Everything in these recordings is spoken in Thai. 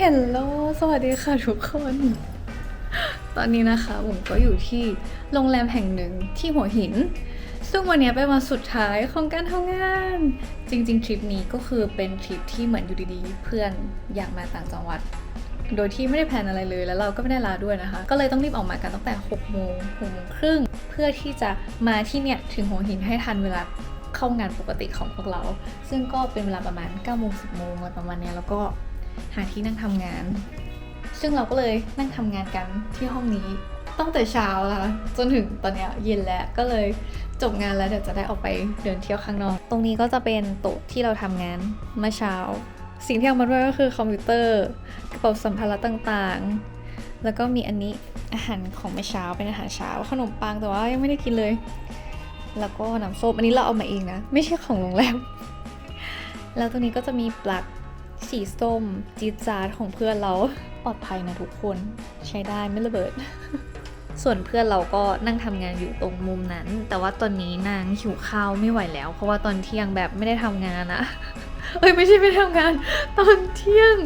เฮลโลสวัสดีค่ะทุกคน ตอนนี้นะคะผมก็อยู่ที่โรงแรมแห่งหนึ่งที่หัวหิน ซึ่งวันนี้เป็นวันสุดท้ายของการทำงาน จริง ๆ ทริปนี้ก็คือเป็นทริปที่เหมือนอยู่ดีๆ เพื่อนอยากมาต่างจังหวัด โดยที่ไม่ได้แพลนอะไรเลยแล้วเราก็ไม่ได้ลาด้วยนะคะ ก็เลยต้องรีบออกมากันตั้งแต่6โมง6โมงครึ่งเพื่อที่จะมาที่เนี่ยถึงหัวหินให้ทันเวลาเข้างานปกติของพวกเรา ซึ่งก็เป็นเวลาประมาณ9โมง10โมงอะไรประมาณนี้แล้วก็ หาที่นั่งทำงาน ซึ่งเราก็เลยนั่งทำงานกันที่ห้องนี้ตั้งแต่เช้าแล้วค่ะจนถึงตอนเนี้ยเย็นแล้วก็เลยจบงานแล้วเดี๋ยวจะได้ออกไปเดินเที่ยวข้างนอก ตรงนี้ก็จะเป็นโต๊ะที่เราทำงานเมื่อเช้า สิ่งที่เอามาด้วยก็คือคอมพิวเตอร์กระเป๋าสัมภาระต่างๆ แล้วก็มีอันนี้อาหารของเมื่อเช้าเป็นอาหารเช้าขนมปังแต่ว่ายังไม่ได้กินเลย แล้วก็น้ำส้มอันนี้เราเอามาเองนะ ไม่ใช่ของโรงแรมแล้วตรงนี้ก็จะมีปลั๊ก สีส้มจีจ๊าดของเพื่อนเราปลอดภัยนะทุกคนใช้ได้ไม่ระเบิด ส่วนเพื่อนเราก็นั่งทำงานอยู่ตรงมุมนั้น แต่ว่าตอนนี้นางหิวข้าวไม่ไหวแล้ว เพราะว่าตอนเที่ยงแบบไม่ได้ทำงานอะเอ้ยไม่ใช่ไม่ทำงาน ตอนเที่ยง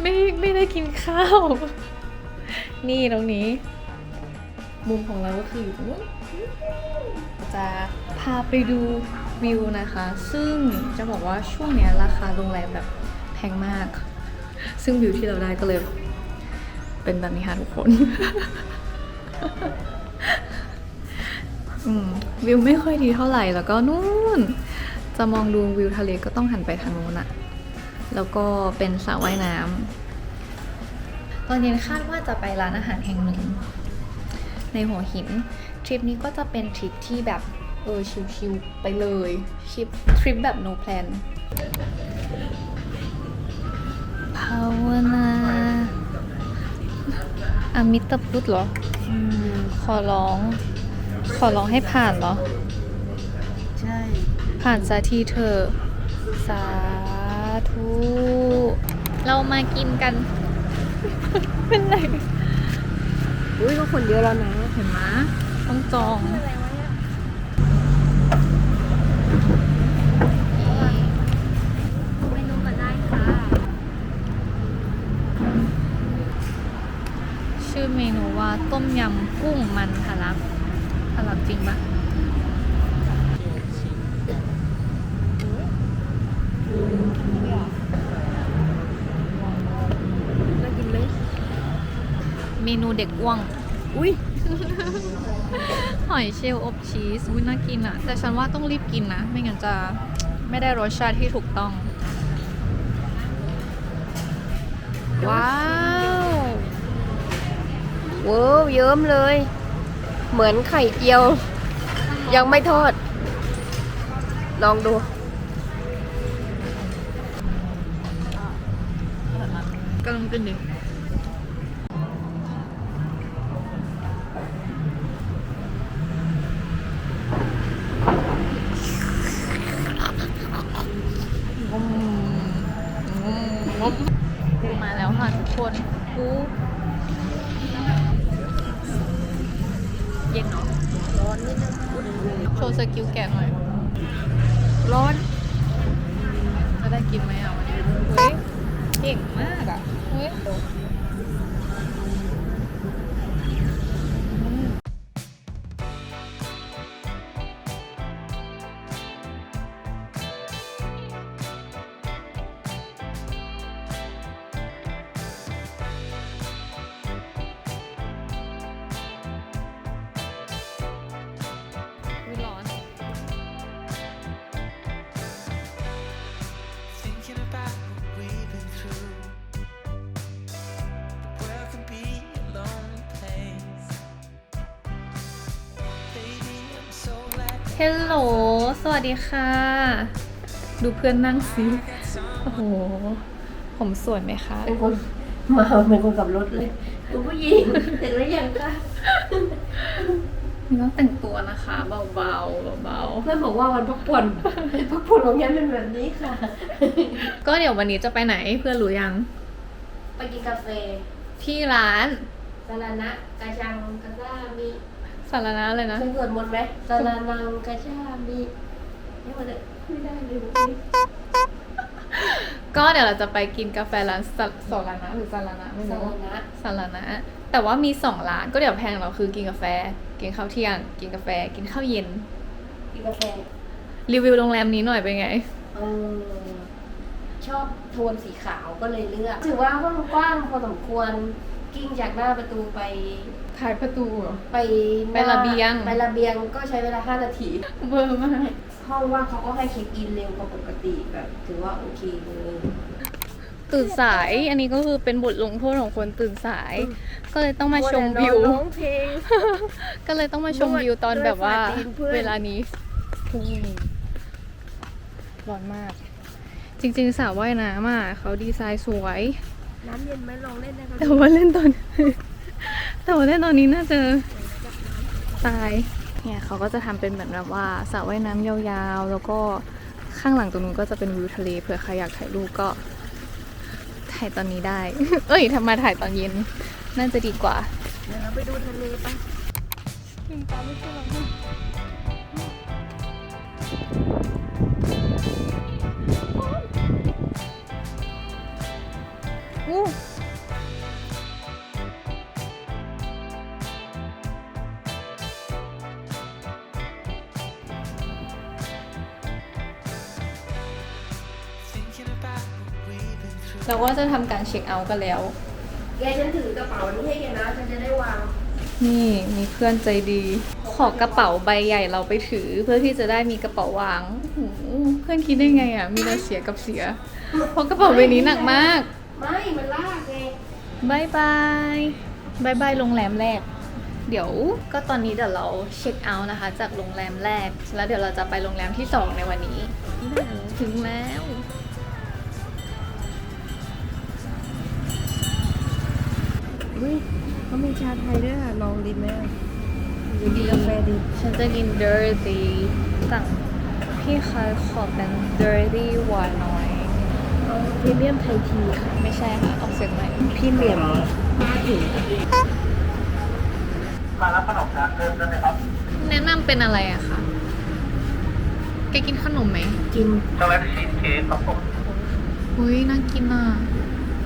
ไม่ไม่ได้กินข้าว นี่ตรงนี้ มุมของเราก็คืออยู่ตรงนู้นจะพาไปดูวิวนะคะ ซึ่งจะบอกว่าช่วงเนี้ยราคาโรงแรมแบบ แพงมาก ซึ่งวิวที่เราได้ก็เลยเป็นแบบนี้ค่ะทุกคนวิวไม่ค่อยดีเท่าไหร่แล้วก็นู่น จะมองดูวิวทะเลก็ต้องหันไปทางโน้นอะแล้วก็เป็นสระว่ายน้ำตอนเย็นคาดว่าจะไปร้านอาหารแห่งหนึ่ง ในหัวหิน ทริปนี้ก็จะเป็นทริปที่แบบ เออชิลๆไปเลยทริปทริปแบบ no plan าวนาอมิตพุทธเหรออขอร้อง ขอร้องให้ผ่านเหรอ ใช่ ผ่านสักทีเถอะสาธุ เรามากินกัน เป็นไร อุ้ยก็คนเยอะแล้วนะ เห็นไหมต้องจอง เมนูมาได้ค่ะ ชื่อเมนู ว่าต้มยำกุ้งมันทะลักทะลักจริงปะน่ากินเลยเมนูเด็กอ้วง อุ้ยหอยเชลล์อบชีสอุ้ยน่ากินอะแต่ฉันว่าต้องรีบกินนะ ไม่งั้นจะไม่ได้รสชาติที่ถูกต้อง ว้าว ว้าวเยิ้มเลย เหมือนไข่เจียว ยังไม่ทอด ลองดู กำลังกินดิม สกิลแกะหน่อย ร้อน จะได้กินไหมอะวันนี้เฮ้ยเก่งมากอะเฮ้ย ฮลโหล สวัสดีค่ะ ดูเพื่อนนั่งสิโอ้โห ผมสวยไหมคะ เป็นคนมาเป็นคนขับรถเลยดูผู้หญิงเสร็จแล้วยังคะนี่ต้องแต่งตัวนะคะเบาๆเบาเพื่อนบอกว่าวันพักผ่อนพักผ่อนของยันเป็นแบบนี้ค่ะๆก็เดี๋ยววันนี้จะไปไหนเพื่อนรู้ยัง ไปกินกาแฟที่ร้านสารานะกาชังกาซามี สารนะเลยนะเคยสวดมนต์ไหมสารานังกาชามีนี่มันจะไม่ได้เลยก็เดี๋ยวเราจะไปกินกาแฟร้านสสารานะหรือสารานะไม่สารู้รณะสารานะแต่ว่ามีสองร้านก็เดี๋ยวแพงเราคือกินกาแฟ กินข้าวเที่ยง กินกาแฟ กินข้าวเย็น กินกาแฟรีวิวโรงแรมนี้หน่อยเป็นไง เออชอบโทนสีขาวก็เลยเลือก ถือว่าห้องกว้างพอสมควร กิ้งจากหน้าประตูไปถ่ายประตูเหรอ ไปหน้าไประเบียง ไประเบียงก็ใช้เวลา 5 นาที เบอร์มาก ห้องว่างเขาก็ให้เช็คอินเร็วกว่าปกติแบบถือว่าโอเคเลยตื่นสาย อันนี้ก็คือเป็นบทลงโทษของคนตื่นสาย ก็เลยต้องมาชมวิว ร้องเพลง ก็เลยต้องมาชมวิวตอนแบบว่า ด้วยฝ่าตีนเพื่อน เวลานี้ร้อนมาก จริงๆสระว่ายน้ำอะเขาดีไซน์สวย น้ำเย็นไหมลองเล่นได้ไหมแต่ว่าเล่นตอน แต่ว่าเล่นตอนนี้น่าจะตาย เนี่ยเขาก็จะทำเป็นเหมือนแบบว่าสระว่ายน้ำยาวๆ แล้วก็ข้างหลังตรงนู้นก็จะเป็นวิวทะเลเผื่อใครอยากถ่ายรูปก็ถ่ายตอนนี้ได้ เอ้ยทำมาถ่ายตอนเย็น น่าจะดีกว่า เดี๋ยวเราไปดูทะเลปะอู้ Thinking about what we've been through. เราก็จะทำการเช็คเอาท์กันแล้ว แกฉันถือกระเป๋านี้ให้แกนะ ฉันจะได้วาง นี่มีเพื่อนใจดี ขอกระเป๋าใบใหญ่เราไปถือ เพื่อที่จะได้มีกระเป๋าวางโอ้โหเพื่อนคิดได้ไงอะ มีแต่เสียกับเสีย เพราะกระเป๋าใบนี้หนักมาก ไม่ มันลากไงบายบายบายบายโรงแรมแรก เดี๋ยวก็ตอนนี้เดี๋ยวเราเช็คเอาท์นะคะ จากโรงแรมแรก แล้วเดี๋ยวเราจะไปโรงแรมที่สองในวันนี้ถึงแล้วอุ้ยเขามีชาไทยด้วยค่ะ ลองดินไหมอะดีกาแฟดี ฉันจะกิน dirty สั่งพี่คะขอเป็น dirty หวานน้อยเอา พรีเมียมไทยทีค่ะไม่ใช่ค่ะออกเสียงใหม่พรีเมียมมาถึงแนะนำเป็นอะไรอะคะแกกินขนมไหมกินช็อกโกแลตชีสเค้กครับผมอุ้ยน่ากินอะ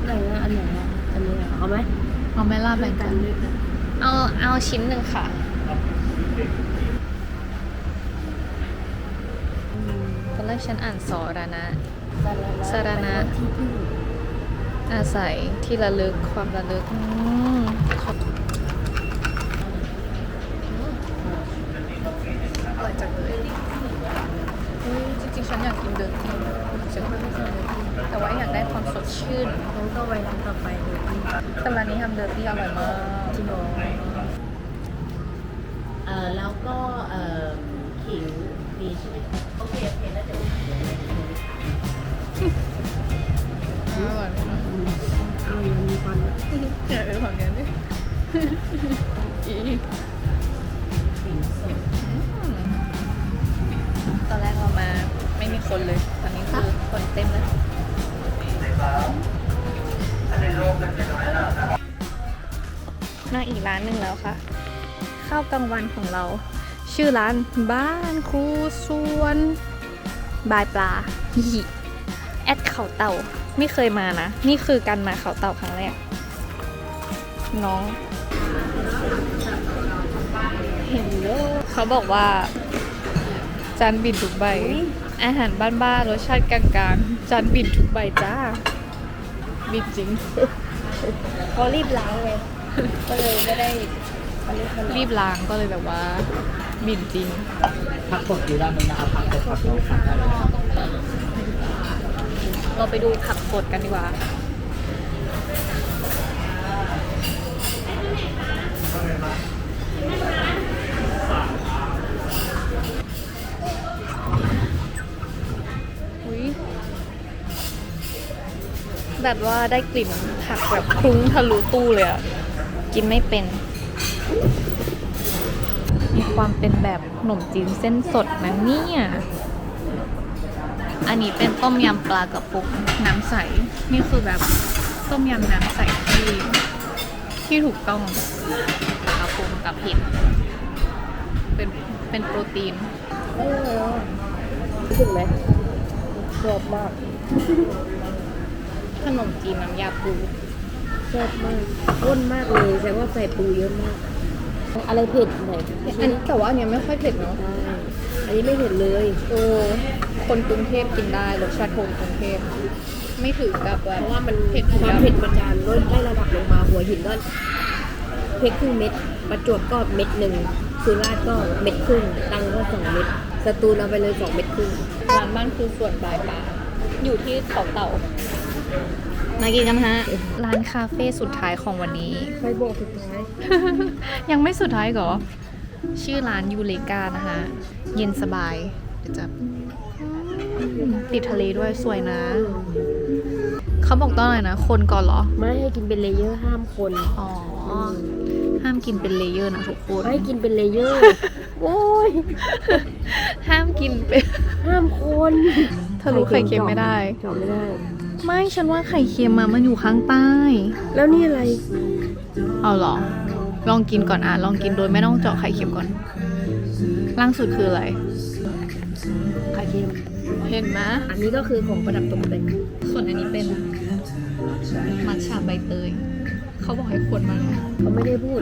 อะไรนะอันไหนอะอันนี้อะเอาไหมเอาไหม่ล่าแบ่งกันด้วยกัน เอาเอาชิ้นหนึ่งค่ะอืมตอนแรกฉันอ่านสอระนะ สาระสาระนะที่พึ่งอาศัยที่ระลึกความระลึกอืมขอบอร่อยจังเลยอุ๊ยจริงๆฉันอยากกินเดิร์ตี้ฉันไม่ได้กินเดิร์ตี้แต่ว่าอยากได้ความสดชื่นน้องก็ไว้ร้านต่อไปเลยที่แต่ร้านนี้ทำเดิร์ตี้อร่อยมากที่บอกเอ่อแล้วก็เอ่อขิงมีใช่ไหมโอเคโอเคแล้วเดี๋ยว อร่อยเอาอย่างมีฟันอยากเป็นของแกนี่อีตอนแรกเรามาไม่มีคนเลย ตอนนี้คือคนเต็มเลยนั่งอีกร้านหนึ่งแล้วค่ะ ข้าวกลางวันของเรา ชื่อร้านบ้านครูสวน บายปลาฮิฮิแอดเขาเต่าไม่เคยมานะ นี่คือการมาเขาเต่าครั้งแรก น้อง เห็นเยอะเขาบอกว่า จานบินทุกใบ อาหารบ้านๆรสชาติกลางๆ จานบินทุกใบจ้า บินจริงเขารีบล้างไงก็เลยไม่ได้อันนี้มันรีบล้างก็เลยแบบว่า บินจริง ผักสดอยู่ด้านนู้นนะครับผักสดผักสดสั่งได้เลยครับเราไปดูผักสดกันดีกว่า อุ๊ย แบบว่าได้กลิ่นผักแบบคลุ้งทะลุตู้เลยอะกินไม่เป็น ความเป็นแบบขนมจีนเส้นสดนะเนี่ย อันนี้เป็นต้มยำปลากระปุกน้ำใส นี่คือแบบต้มยำน้ำใสที่ที่ถูกต้องปลากระปุกกับเห็ดเป็นเป็นโปรตีนเออถึงไหมชอบมากขนมจีนน้ำยาปูแซ่บมากข้นมากเลยแสดงว่าใส่ปูเยอะมาก อะไรเผ็ดไหนอันนี้แต่ว่าอันเนี้ยไม่ค่อยเผ็ดเนาะได้อันนี้ไม่เผ็ดเลยโอ้คนกรุงเทพกินได้รสชาติคนกรุงเทพไม่ถึงกับแบบเพราะว่ามันเผ็ดความเผ็ดมันจะลดได้ระดับลงมาหัวหินก็เผ็ดครึ่งเม็ด ประจวบก็เม็ดหนึ่งสุราษฎร์ก็เม็ดครึ่งตรังก็สองเม็ดสตูลเอาไปเลยสองเม็ดครึ่งร้านบ้านคือส่วนปลายปลาอยู่ที่เขาเต่า มากินกันฮะ ร้านคาเฟ่สุดท้ายของวันนี้ใครบอกสุดท้ายยังไม่สุดท้ายเหรอ ชื่อร้านยูเลกานะคะ เย็นสบายเดี๋ยวจะติดทะเลด้วยสวยนะ เขาบอกต้องอะไรนะ คนก่อนเหรอ ไม่ให้กินเป็นเลเยอร์ห้ามคน อ๋อ ห้ามกินเป็นเลเยอร์นะทุกคนไม่ให้กินเป็นเลเยอร์ โอ้ย ห้ามกินเป็นห้ามคนเธอรู้ไข่เค็มไม่ได้จอมไม่ได้ ไม่ฉันว่าไข่เค็มมามันอยู่ข้างใต้ แล้วนี่อะไร เอาเหรอ ลองกินก่อนอะ ลองกินโดยไม่ต้องเจาะไข่เค็มก่อน ล่างสุดคืออะไร ไข่เค็ม เห็นไหมอันนี้ก็คือของประดับตกแต่งส่วนอันนี้เป็นมัทฉะใบเตย เขาบอกให้คนมานะเขาไม่ได้พูด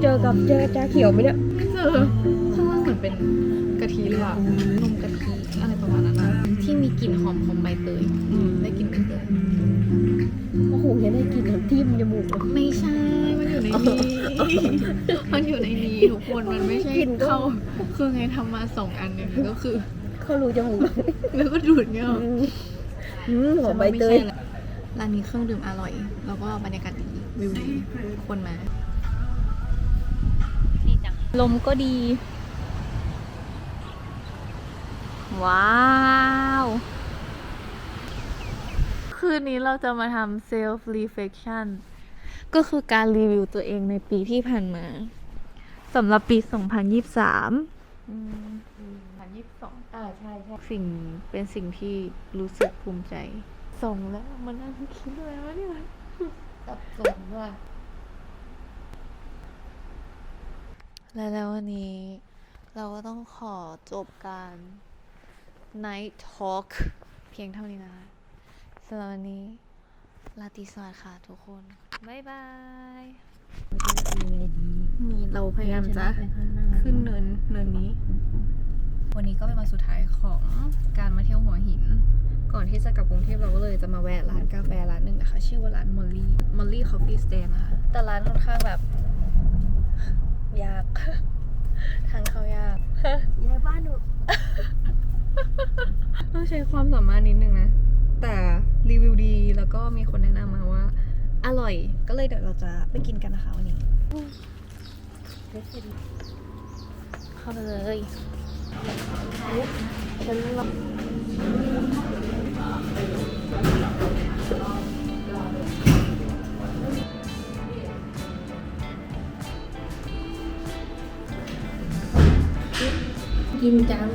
เจอกับเจอจ้าเขียวไหมเนี่ยเออข้างล่างเหมือนเป็นกะทิหรือเปล่านมกะทิอะไรประมาณนั้นนะที่ มีกลิ่นหอมของใบเตยอืม ได้กลิ่นใบเตยโอ้โหยังได้กลินน้ำทิ่มจมูกเลย ไม่ใช่ มันอยู่ในนี้มันอยู่ในนี้ทุกคนมันไม่ใช่กลิ่นก็ เข้าคือไงทำมาสองอันเนี่ยก็คือเขารู้จมูกแล้วก็ดูดเงี้ยหรออืมอืมหอมใบเตย ฉันว่าไม่ใช่แหละร้านนี้เครื่องดื่มอร่อย แล้วก็บรรยากาศดีวิวดีคนมา ดีจัง ลมก็ดี ว้าว คืนนี้เราจะมาทำ self reflection ก็คือการรีวิวตัวเองในปีที่ผ่านมาสำหรับปี 2023อืม2022อ่าใช่ใช่สิ่งเป็นสิ่งที่รู้สึกภูมิใจ ส่งแล้วมานั่งคิดเลยว่าเนี่ยสับสนว่าและแล้ววันนี้เราก็ต้องขอจบการ night talk เพียงเท่านี้นะคะ สำหรับวันนี้ลาตรีสวัสดิ์ค่ะทุกคน บ๊ายบาย นี่เราพยายามจะขึ้นเนินเนินนี้ วันนี้ก็เป็นวันสุดท้ายของการมาเที่ยวหัวหิน ก่อนที่จะกลับกรุงเทพเราก็เลยจะมาแวะร้านกาแฟร้านหนึ่งนะคะ ชื่อว่าร้านมอลลี่มอลลี่คอฟฟี่สเตย์นะคะ แต่ร้านค่อนข้างแบบ ยาก ทางเข้ายากย้ายบ้านหนูต้องใช้ความสามารถนิดนึงนะ แต่รีวิวดีแล้วก็มีคนแนะนำมาว่า อร่อย ก็เลยเดี๋ยวเราจะไปกินกันนะคะวันนี้เข้าไปเลยฉันรอกินจัง